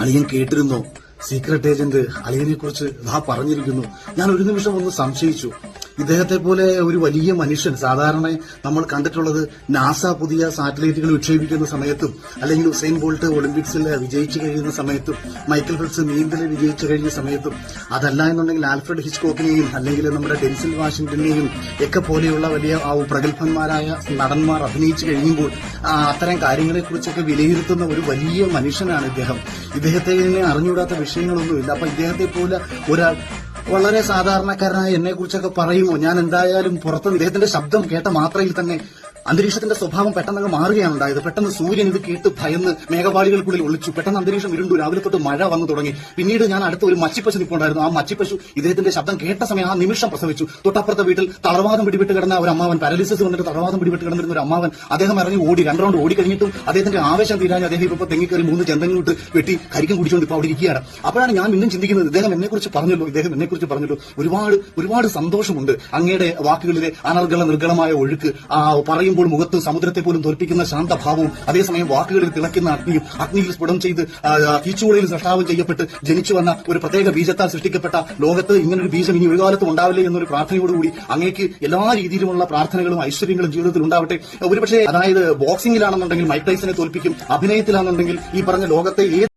അളിയൻ കേട്ടിരുന്നോ. Secret agent അളിയനെ കുറിച്ച് ഞാൻ പറഞ്ഞിരിക്കുന്നു. ഞാൻ ഒരു നിമിഷം ഒന്ന് സംശയിച്ചു. ഇദ്ദേഹത്തെ പോലെ ഒരു വലിയ മനുഷ്യൻ സാധാരണ നമ്മൾ കണ്ടിട്ടുള്ളത് നാസ പുതിയ സാറ്റലൈറ്റുകൾ വിക്ഷേപിക്കുന്ന സമയത്തും അല്ലെങ്കിൽ ഉസൈൻ ബോൾട്ട് ഒളിമ്പിക്സിൽ വിജയിച്ചു കഴിയുന്ന സമയത്തും മൈക്കൽ ഫിൽസ് നീന്തൽ വിജയിച്ചു കഴിഞ്ഞ സമയത്തും അതല്ല എന്നുണ്ടെങ്കിൽ ആൽഫ്രഡ് ഹിച്ച്കോക്കിനെയും അല്ലെങ്കിൽ നമ്മുടെ ഡെൻസിൽ വാഷിംഗ്ടനെയും ഒക്കെ പോലെയുള്ള വലിയ പ്രഗത്ഭന്മാരായ നടന്മാർ അഭിനയിച്ചു കഴിയുമ്പോൾ അത്തരം കാര്യങ്ങളെക്കുറിച്ചൊക്കെ വിലയിരുത്തുന്ന ഒരു വലിയ മനുഷ്യനാണ് ഇദ്ദേഹം. ഇദ്ദേഹത്തെ അറിഞ്ഞുകൂടാത്ത വിഷയങ്ങളൊന്നുമില്ല. അപ്പൊ ഇദ്ദേഹത്തെ പോലെ ഒരാൾ വളരെ സാധാരണക്കാരനായ എന്നെ കുറിച്ചൊക്കെ പറയുമോ? ഞാൻ എന്തായാലും പുറത്ത് ഇദ്ദേഹത്തിന്റെ ശബ്ദം കേട്ട മാത്രയിൽ തന്നെ അന്തരീക്ഷത്തിന്റെ സ്വഭാവം പെട്ടെന്നങ്ങ് മാറുകയാണ് ഉണ്ടായത്. പെട്ടെന്ന് സൂര്യൻ ഇത് കേട്ട് ഭയന്ന് മേഘപാളികൾക്കുള്ളിൽ ഒളിച്ചു. പെട്ടെന്ന് അന്തരീക്ഷം ഇരുണ്ടു. രാവിലെ തൊട്ട് മഴ വന്നു തുടങ്ങി. പിന്നീട് ഞാൻ അടുത്ത ഒരു മച്ചിപ്പശു നിൽപ്പുണ്ടായിരുന്നു ആ മച്ചിപ്പശു ഇദ്ദേഹത്തിന്റെ ശബ്ദം കേട്ട സമയം ആ നിമിഷം പ്രസവിച്ചു. തൊട്ടപ്പുറത്തെ വീട്ടിൽ തളർവാദം പിടിപെട്ട് കിടന്ന ഒരു അമ്മാവൻ പാരലിസിസ് വന്നിട്ട് തളർവാദം പിടിപെട്ട് കിടന്നിരുന്ന ഒരു അമ്മാവൻ അദ്ദേഹം ഇറങ്ങി ഓടി. രണ്ട് റൗണ്ട് ഓടി കഴിഞ്ഞിട്ടും അദ്ദേഹത്തിന്റെ ആവേശം തീരാൻ അദ്ദേഹം ഇപ്പൊ തെങ്ങിക്കറി മൂന്ന് ചന്തങ്ങളിട്ട് വെട്ടി കരിക്കും കുടിച്ചുകൊണ്ട് ഇപ്പൊ അവിടെ ഇരിക്കുകയാണ്. അപ്പോഴാണ് ഞാൻ ഇന്നും ചിന്തിക്കുന്നത് ഇദ്ദേഹം എന്നെ കുറിച്ച് പറഞ്ഞല്ലോ ഇദ്ദേഹം എന്നെ കുറിച്ച് പറഞ്ഞല്ലോ. ഒരുപാട് ഒരുപാട് സന്തോഷമുണ്ട് അങ്ങയുടെ വാക്കുകളിലെ അനർഗള നിർഗളമായ ഒഴുക്ക് ആ പറയുമ്പോൾ മുഖത്ത് സമുദ്രത്തെ പോലും തോൽപ്പിക്കുന്ന ശാന്തഭാവവും അതേസമയം വാക്കുകളിൽ തിളക്കുന്ന അഗ്നിയും അഗ്നിയിൽ സ്ഫുടം ചെയ്ത് ആ, സൃഷ്ടാവം ചെയ്യപ്പെട്ട് ജനിച്ചു വന്ന ഒരു പ്രത്യേക ബീജത്താൽ സൃഷ്ടിക്കപ്പെട്ട ലോകത്ത് ഇങ്ങനൊരു ബീജം ഇനി ഒരു കാലത്തും ഉണ്ടാവില്ലേ എന്നൊരു പ്രാർത്ഥനയോടുകൂടി അങ്ങേക്ക് എല്ലാ രീതിയിലുമുള്ള പ്രാർത്ഥനകളും ഐശ്വര്യങ്ങളും ജീവിതത്തിൽ ഉണ്ടാവട്ടെ. ഒരുപക്ഷെ അതായത് ബോക്സിംഗിലാണെന്നുണ്ടെങ്കിൽ മൈക്ടൈസിനെ തോൽപ്പിക്കും അഭിനയത്തിലാണെന്നുണ്ടെങ്കിൽ ഈ പറഞ്ഞ ലോകത്തെ ഏത്